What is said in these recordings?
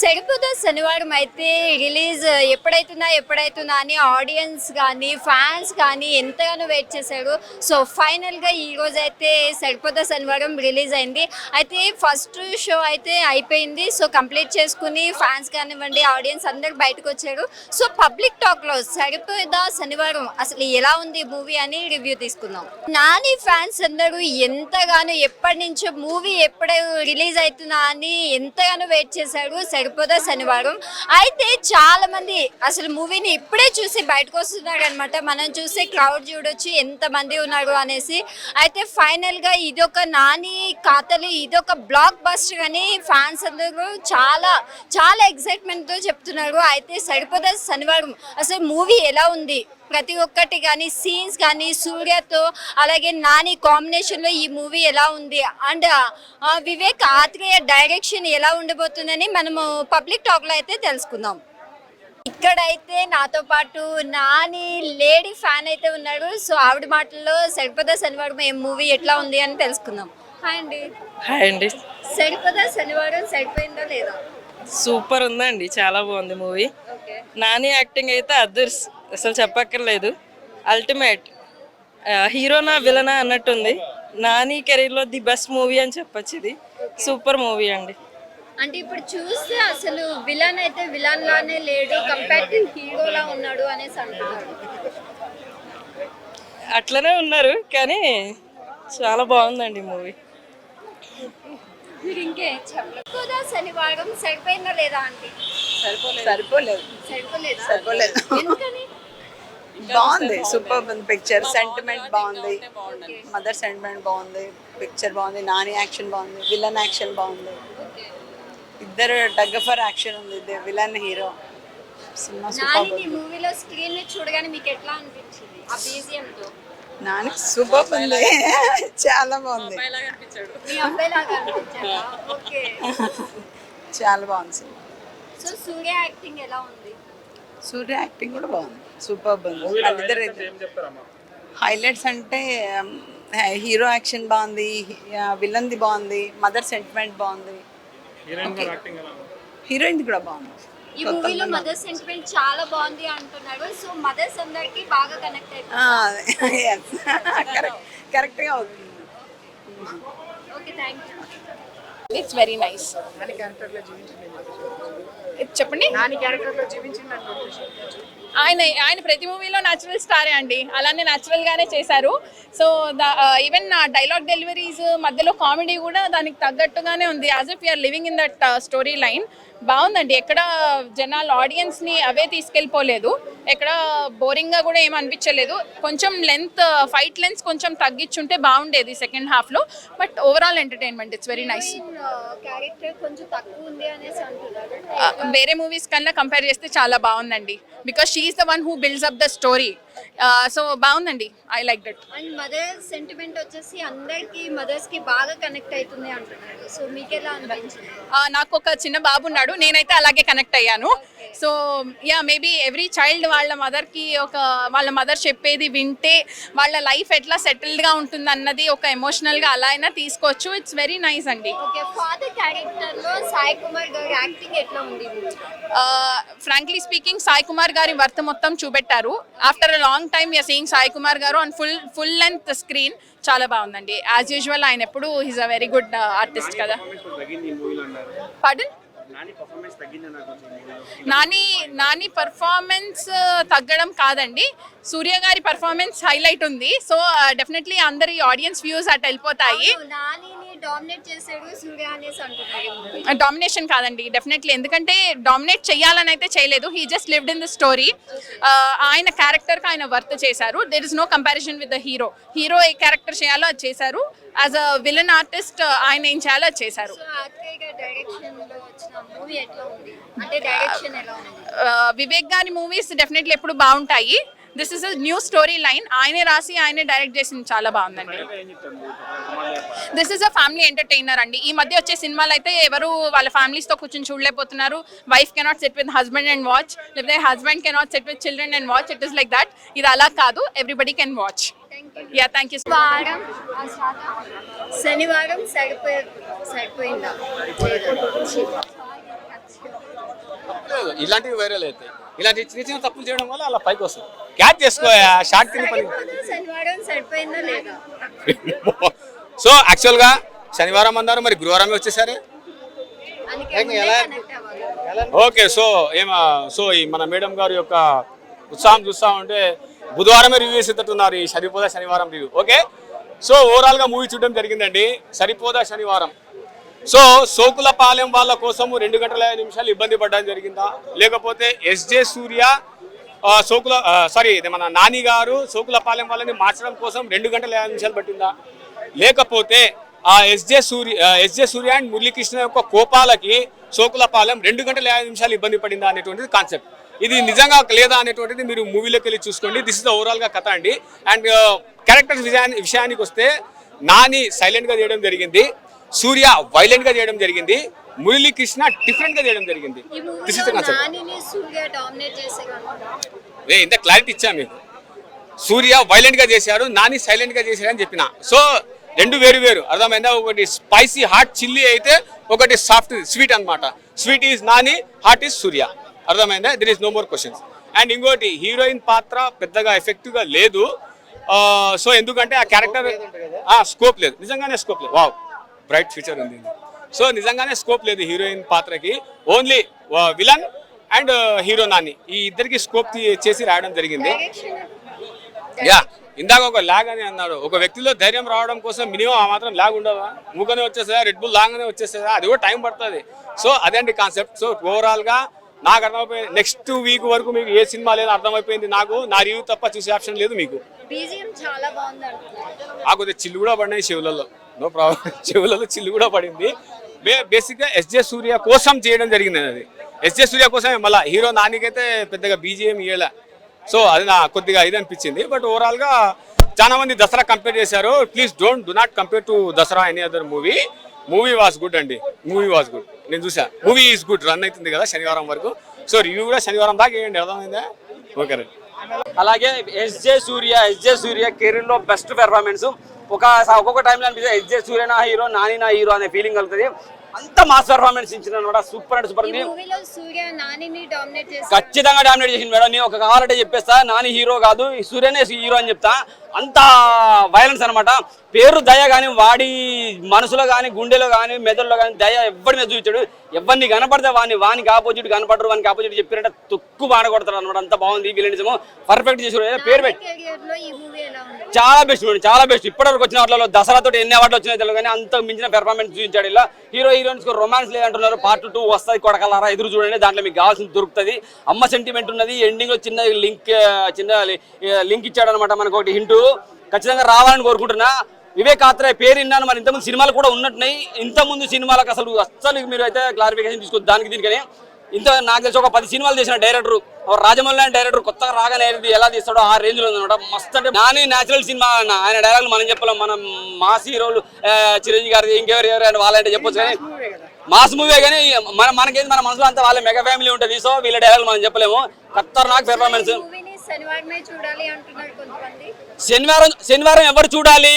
సరిపోదా శనివారం అయితే రిలీజ్ ఎప్పుడైతుందా ఎప్పుడైతుందా అని ఆడియన్స్ కానీ ఫ్యాన్స్ కానీ ఎంతగానో వెయిట్ చేశారు. సో ఫైనల్గా ఈరోజు అయితే సరిపోద శనివారం రిలీజ్ అయింది. అయితే ఫస్ట్ షో అయితే అయిపోయింది. సో కంప్లీట్ చేసుకుని ఫ్యాన్స్ కానివ్వండి ఆడియన్స్ అందరు బయటకు వచ్చారు. సో పబ్లిక్ టాక్లో సరిపోద శనివారం అసలు ఎలా ఉంది మూవీ అని రివ్యూ తీసుకుందాం. నాని ఫ్యాన్స్ అందరూ ఎంతగానో ఎప్పటి నుంచో మూవీ ఎప్పుడు రిలీజ్ అవుతుందా అని ఎంతగానో వెయిట్ చేశారు. సరిపోదా శనివారం? అయితే చాలా మంది అసలు మూవీని ఇప్పుడే చూసి బయటకు వస్తున్నారు అనమాట మనం చూసే క్రౌడ్ చూడొచ్చు ఎంత మంది ఉన్నారు అనేసి. అయితే ఫైనల్గా ఇదొక నాని కాతలు ఇదొక బ్లాక్ బస్టర్ అని ఫ్యాన్స్ అందరూ చాలా చాలా ఎక్సైట్మెంట్తో చెప్తున్నారు. అయితే సరిపోదా శనివారం? అసలు మూవీ ఎలా ఉంది? ప్రతి ఒక్కటి కానీ సీన్స్ కానీ సూర్యతో అలాగే నాని కాంబినేషన్లో ఈ మూవీ ఎలా ఉంది? అండ్ వివేక్ ఆత్రేయ డైరెక్షన్ ఎలా ఉండబోతుందని మనము పబ్లిక్ టాక్లో అయితే తెలుసుకుందాం. ఇక్కడైతే నాతో పాటు నాని లేడీ ఫ్యాన్ అయితే ఉన్నారు సో ఆవిడ మాటల్లో సరిపదా శనివారం ఏ మూవీ ఎట్లా ఉంది అని తెలుసుకుందాం. హాయ్ అండి. హాయ్ అండి. సరిపదా శనివారం సరిపోయిందో లేదా? సూపర్ ఉందండి చాలా బాగుంది మూవీ. నాని యాక్టింగ్ అయితే అదర్స్ అసలు చెప్పక్కర్లేదు. అల్టిమేట్ హీరోనా విలనా అన్నట్టుంది. నాని కెరీర్లో ది బెస్ట్ మూవీ అని చెప్పొచ్చు ఇది. సూపర్ మూవీ అండి. అంటే ఇప్పుడు చూస్తే అసలు విలన్ అయితే విలన్ లానే లేడు కంపేర్ టు హీరోలా ఉన్నాడు అనేసి అంటున్నారు. అట్లనే ఉన్నారు కానీ చాలా బాగుందండి మూవీ. మీరు ఇంకే చెప్పలేదా శనివారం సరిపోయిందా లేదా అంటే? సరిపోలేదు. సరిపోలేదా. సరిపోలేదు. ఎందుకని? బాగుంది. సూపర్ పిక్చర్ సెంటిమెంట్ బాగుంది. మదర్ సెంటిమెంట్ బాగుంది. పిక్చర్ బాగుంది. నాని యాక్షన్ బాగుంది. విలన్ యాక్షన్ బాగుంది. ఇద్దరు టగ్ ఫర్ యాక్షన్ ఉంది. విలన్ హీరో సినిమా సూపర్ ఈ మూవీలో స్క్రీన్ని చూడగానే మీకు ఎట్లా అనిపించింది? ఆ బీజిఎం తో? నాని సూపర్ ఉంది చాలా బాగుంది. చాలా బాగుంది సినిమా. సో సూర్య యాక్టింగ్ ఎలా ఉంది? సూర్య యాక్టింగ్ కూడా బాగుంది. సూపర్ ఉంది వాళ్ళిద్దరు హైలైట్స్ అంటే హీరో యాక్షన్ బాగుంది విలన్ది బాగుంది మదర్ సెంటిమెంట్ బాగుంది. హీరోయిన్ కూడా బాగుంది. ఈ మూవీలో మదర్ సెంటిమెంట్ చాలా బాగుంది అంటున్నారు సో మదర్స్ అందరికి బాగా కనెక్ట్ అయిపోయింది కరెక్ట్ కరెక్ట్గా అవుతుంది okay thank you it's very nice చెప్పండి. ఆయన ఆయన ప్రతి మూవీలో న్యాచురల్ స్టారే అండి. అలానే న్యాచురల్ గానే చేశారు. సో ఈవెన్ నా డైలాగ్ డెలివరీస్ మధ్యలో కామెడీ కూడా దానికి తగ్గట్టుగానే ఉంది. As if you're living in that story line బాగుందండి. ఎక్కడ జనాలు ఆడియన్స్ని అవే తీసుకెళ్ళిపోలేదు. ఎక్కడ బోరింగ్గా కూడా ఏం అనిపించలేదు. కొంచెం లెంత్ ఫైట్ లెన్స్ కొంచెం తగ్గించుంటే బాగుండేది సెకండ్ హాఫ్లో. But overall entertainment it's very nice వేరే మూవీస్ కన్నా కంపేర్ చేస్తే చాలా బాగుందండి. Because she is the one who builds up the story so బాగుందండి. I like that and mother sentiment వచ్చేసి అందరికి మదర్స్కి బాగా కనెక్ట్ అవుతుంది అంటున్నారు. సో మీకు ఎలా అనిపించింది నాకు ఒక చిన్న బాబు ఉన్నాడు. నేనైతే అలాగే కనెక్ట్ అయ్యాను. So yeah maybe every child వాళ్ళ మదర్కి ఒక వాళ్ళ మదర్ చెప్పేది వింటే వాళ్ళ లైఫ్ ఎట్లా సెటిల్డ్గా ఉంటుంది అన్నది ఒక ఎమోషనల్గా అలా అయినా తీసుకోవచ్చు. ఇట్స్ వెరీ నైస్ అండి. ఓకే ఫాదర్ క్యారెక్టర్లో సాయి కుమార్ గారి యాక్టింగ్ ఎట్లా ఉంది ఫ్రాంక్లీ స్పీకింగ్ సాయి కుమార్ గారి వర్త్ మొత్తం చూపెట్టారు. After a long time yeah seeing Sai Kumar గారు on full full length screen చాలా బాగుందండి. యాజ్ యూజువల్ ఆయన ఎప్పుడు is a very good artist కదా. పాడన్ నాని నాని పర్ఫార్మెన్స్ తగ్గడం కాదండి. సూర్య గారి పర్ఫార్మెన్స్ హైలైట్ ఉంది. సో డెఫినెట్లీ అందరి ఆడియన్స్ వ్యూస్ అటు వెళ్ళిపోతాయి. డామినేట్ చేసాడు సూర్య అనేసి అంటున్నారు. డామినేషన్ కాదండి డెఫినెట్లీ. ఎందుకంటే డామినేట్ చేయాలని అయితే చేయలేదు. He just lived in the story ఆయన క్యారెక్టర్కి ఆయన వర్త్ చేశారు. There is no comparison with the hero hero A character చేయాలో అది చేశారు. యాజ్ అ విలన్ ఆర్టిస్ట్ ఆయన ఏం చేయాలో అది చేశారు. వివేక్ గారి మూవీస్ డెఫినెట్లీ ఎప్పుడు బాగుంటాయి. This is a new story line ఆయనే రాసి ఆయనే డైరెక్ట్ చేసింది. చాలా బాగుందండి. This is a family entertainer అండి. ఈ మధ్య వచ్చే సినిమాలు అయితే ఎవరు వాళ్ళ families తో కూర్చొని చూడలేకపోతున్నారు. Wife cannot set with husband and watch లేకపోతే husband cannot set with children and watch it is like that ఇది అలా కాదు. Everybody can watch yeah thank you వారం శనివారం సరిపోయి సరిపోయిందా? ఇలాంటివి వైరల్ అవుతాయి. ఇలాంటి చిన్న చిన్న తప్పులు చేయడం వల్ల అలా పైకి వస్తుంది. క్యాచ్ చేసుకో షార్ట్ కింద పని సో యాక్చువల్గా శనివారం అన్నారు మరి గురువారమే వచ్చేసారే. ఓకే సో ఏమ సో ఈ మన మేడం గారి యొక్క ఉత్సాహం చూస్తా ఉంటే బుధవారమే రివ్యూ చేసేటట్టున్నారు ఈ Saripodhaa Sanivaaram review okay so ఓవరాల్గా మూవీ చూడడం జరిగిందండి. సరిపోదా శనివారం? సో సోకులపాలెం వాళ్ళ కోసము రెండు గంటల నిమిషాలు ఇబ్బంది పడడం జరిగిందా? లేకపోతే ఎస్జే సూర్య సోకుల సారీ ఇది మన నాని గారు సోకులపాలెం వాళ్ళని మార్చడం కోసం రెండు గంటల యాభై నిమిషాలు పట్టిందా? లేకపోతే ఆ SJ Surya SJ Surya and Muralikrishna యొక్క కోపాలకి సోకులపాలెం రెండు గంటల యాభై నిమిషాలు ఇబ్బంది పడిందా అనేటువంటిది కాన్సెప్ట్ ఇది నిజంగా లేదా అనేటువంటిది మీరు మూవీలోకి వెళ్ళి చూసుకోండి. దిస్ ఇస్ ద గా కథ అండి. అండ్ క్యారెక్టర్స్ విషయానికి వస్తే నాని సైలెంట్గా చేయడం జరిగింది. సూర్య వైలెంట్గా చేయడం జరిగింది. మురళీకృష్ణ డిఫరెంట్గా చేయడం జరిగింది. ఇంత క్లారిటీ ఇచ్చా మీకు? సూర్య వైలెంట్గా చేశారు నాని సైలెంట్గా చేశారు అని చెప్పిన. సో రెండు వేరు వేరు. అర్థమైందా? ఒకటి స్పైసీ హాట్ చిల్లీ అయితే ఒకటి సాఫ్ట్ స్వీట్ అన్నమాట. Sweet is Nani hot is Surya. అర్థమైందా? There is no more questions and ఇంకోటి హీరోయిన్ పాత్ర పెద్దగా ఎఫెక్టివ్గా లేదు. సో ఎందుకంటే ఆ క్యారెక్టర్ స్కోప్ లేదు. నిజంగానే స్కోప్ లేదు. వావ్ బ్రైట్ ఫ్యూచర్ ఉంది. సో నిజంగానే స్కోప్ లేదు హీరోయిన్ పాత్రకి. Only villain and hero Nani. ఈ ఇద్దరికి స్కోప్ చేసి రాయడం జరిగింది. యా ఇందాక ఒక లాగ్ అని అన్నాడు. ఒక వ్యక్తిలో ధైర్యం రావడం కోసం మినిమం ఆ మాత్రం లాగ్ ఉండదా మూకనే వచ్చేస్తుందా? రెడ్ బుల్ లాగానే వచ్చేస్తుందా? అది కూడా టైం పడుతుంది. సో అదేంటి కాన్సెప్ట్? సో ఓవరాల్గా నాకు అర్థమైపోయింది. నెక్స్ట్ వీక్ వరకు మీకు ఏ సినిమా లేదో అర్థమైపోయింది నాకు. నా రివ్యూ తప్ప చూసే ఆప్షన్ లేదు మీకు. కొద్దిగా చిల్లు కూడా పడినాయి చెవులలో నో ప్రాబ్లం. చెవులలో చిల్లు కూడా పడింది. బేసిక్గా ఎస్జే సూర్య కోసం చేయడం జరిగింది అది. ఎస్జే సూర్య కోసమే మళ్ళీ హీరో నానికైతే పెద్దగా బీజేఎం ఇయ్యలే. సో అది నా కొద్దిగా ఇది అనిపించింది. బట్ ఓవరాల్గా చాలా మంది దసరా కంపేర్ చేశారు. Please don't do not compare to Dasara any other movie movie was good అండి. మూవీ వాస్ గుడ్ నేను చూసా మూవీ ఈజ్ గుడ్ రన్ అవుతుంది కదా శనివారం వరకు. సో రివ్యూ కూడా శనివారం దాకా వేయండి అర్థమైందా? ఓకే అలాగే ఎస్జే సూర్య ఎస్జే సూర్య కెరీర్లో బెస్ట్ పెర్ఫార్మెన్స్ ఒక ఒక్కొక్క టైంలో అనిపిస్తుంది ఎస్జే సూర్య నా హీరో నాని నా హీరో అనే ఫీలింగ్ కలుగుతుంది. అంత మాస్ పెర్ఫార్మెన్స్ ఇచ్చిన అనమాట సూపర్ అంటే సూపర్ ఖచ్చితంగా డామినేట్ చేసింది మేడం. నేను ఒక కావాలంటే చెప్పేస్తా. నాని హీరో కాదు ఈ సూర్యనే హీరో అని చెప్తా. అంత వైలెన్స్ అనమాట పేరు దయ కానీ వాడి మనసులో కానీ గుండెలో కానీ మెదడులో కానీ దయ ఎవరి మీద చూపించాడు. ఎవరిని కనపడితే వాడిని వానికి ఆపోజిట్ కనపడరు వానికి ఆపోజిట్ చెప్పారంటే తొక్కు బాణ కొడతారు అనమాట అంత బాగుంది విలనిజము పర్ఫెక్ట్ చేసి పేరు పెట్టి చాలా బెస్ట్ మేడం చాలా బెస్ట్ ఇప్పటివరకు వచ్చిన వాటిలో దసరాతో ఎన్ని అవార్డులు వచ్చినాయో తెలియదు కానీ అంత మించిన పెర్ఫార్మెన్స్ చూపించాడు ఇలా. హీరో హీరోయిన్స్ రొమాన్స్ లేదంటున్నారు. పార్ట్ టూ వస్తుంది కొడకలారా ఎదురు చూడండి. దాంట్లో మీకు కావాల్సింది దొరుకుతుంది. అమ్మ సెంటిమెంట్ ఉన్నది. ఎండింగ్లో చిన్న లింక్ చిన్న లింక్ ఇచ్చాడు అనమాట మనకు ఒకటి హింటూ. ఖచ్చితంగా రావాలని కోరుకుంటున్నా. వివేక్ ఆత్రే పేరు విన్నాను మరి ఇంతకుముందు సినిమాలు కూడా ఉన్నట్టున్నాయి. ఇంతకుముందు సినిమాలకు అసలు అస్సలు మీరు అయితే క్లారిఫికేషన్ తీసుకోవద్దు దానికి దీనికని. ఇంత నాకు తెలిసి ఒక పది సినిమాలు చేసిన డైరెక్టర్ రాజమౌళి అనే డైరెక్టర్ కొత్తగా రాగానే ఎలా తీస్తాడో ఆ రేంజ్లో ఉందన్నమాట. మస్తు అంటే నాని న్యాచురల్ సినిమా అన్న ఆయన డైలాగులు మనం చెప్పలేం. మనం మాస్ హీరోలు చిరంజీవి గారి ఇంకెవరు ఎవరు వాళ్ళంటే చెప్పొచ్చు కానీ మాస్ మూవీ కానీ మన మనకేంది మన మనసులో అంతా వాళ్ళ మెగా ఫ్యామిలీ ఉంటుంది. సో వీళ్ళ డైలాగులు మనం చెప్పలేము. ఖతర్నాక్ పెర్ఫార్మెన్స్ శనివారమే చూడాలి అంటున్నారు కొంతమంది. శనివారం శనివారం ఎవరు చూడాలి?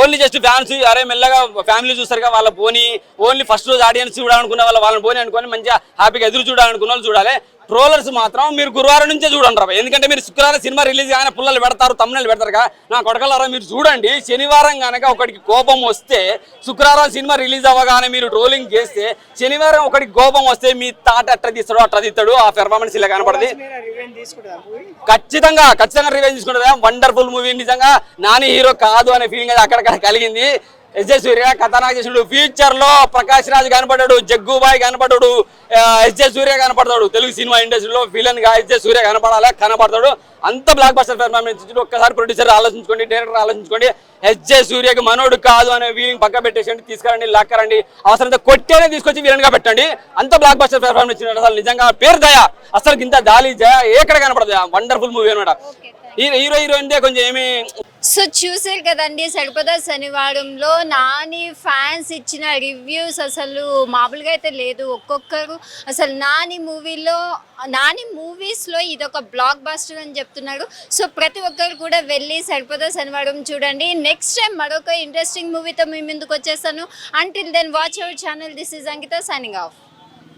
ఓన్లీ జస్ట్ ఫ్యాన్స్ అరే మెల్లగా ఫ్యామిలీ చూస్తారు కదా వాళ్ళ పోని ఓన్లీ ఫస్ట్ రోజు ఆడియన్స్ చూడాలనుకున్న వాళ్ళ వాళ్ళని పోని అనుకొని మంచిగా హ్యాపీగా ఎదురు చూడాలనుకున్న వాళ్ళు చూడాలి. ట్రోలర్స్ మాత్రం మీరు గురువారం నుంచే చూడండి ఎందుకంటే మీరు శుక్రవారం సినిమా రిలీజ్ కానీ పుల్లలు పెడతారు తమ్ముళ్ళు పెడతారు కదా నా కొడకలారా మీరు చూడండి. శనివారం కనుక ఒకటికి కోపం వస్తే శుక్రవారం సినిమా రిలీజ్ అవ్వగానే మీరు ట్రోలింగ్ చేస్తే శనివారం ఒకటికి కోపం వస్తే మీ తాట అట్లా తీస్తాడు అట్లా తీస్తాడు ఆ పెర్ఫార్మెన్స్ ఇలా కనపడది. ఖచ్చితంగా ఖచ్చితంగా రివెంజ్ తీసుకుంటుంది? వండర్ఫుల్ మూవీ నిజంగా. నాని హీరో కాదు అనే ఫీలింగ్ అది అక్కడ కలిగింది. ఎస్జే సూర్య కథనాకు చేసినాడు ఫ్యూచర్లో ప్రకాష్ రాజ్ కనపడ్డాడు జగ్గుబాయ్ కనపడ్డాడు ఎస్జే సూర్య కనపడతాడు తెలుగు సినిమా ఇండస్ట్రీలో విలన్గా ఎస్జే సూర్య కనపడాలి? కనపడతాడు. అంత బ్లాక్ బస్టర్ పెర్ఫార్మెన్స్ ఒక్కసారి ప్రొడ్యూసర్ ఆలోచించుకోండి డైరెక్టర్ ఆలోచించుకోండి. ఎస్జే సూర్యకి మనోడు కాదు అనే వీలింగ్ పక్క పెట్టేసండి తీసుకురండి లాక్కరండి అవసరంతో కొట్టేనే తీసుకొచ్చి విలన్గా పెట్టండి. అంత బ్లాక్ బస్టర్ పెర్ఫార్మెన్స్ ఇచ్చినాడు అసలు నిజంగా పేరు దయ. అసలు ఇంత దాలి జయ ఎక్కడ కనపడదు. వండర్ఫుల్ మూవీ అనమాట హీరో హీరో హీరోయిన్ కొంచెం ఏమి సో చూసారు కదండి సరిపదా శనివారంలో నాని ఫ్యాన్స్ ఇచ్చిన రివ్యూస్ అసలు మామూలుగా అయితే లేదు. ఒక్కొక్కరు అసలు నాని మూవీలో నాని మూవీస్లో ఇది ఒక బ్లాక్ బాస్టర్ అని చెప్తున్నారు. సో ప్రతి ఒక్కరు కూడా వెళ్ళి సరిపదా శనివారం చూడండి. నెక్స్ట్ టైం మరొక ఇంట్రెస్టింగ్ మూవీతో మీ ముందుకు వచ్చేస్తాను. Until then watch our channel this is Ankita signing off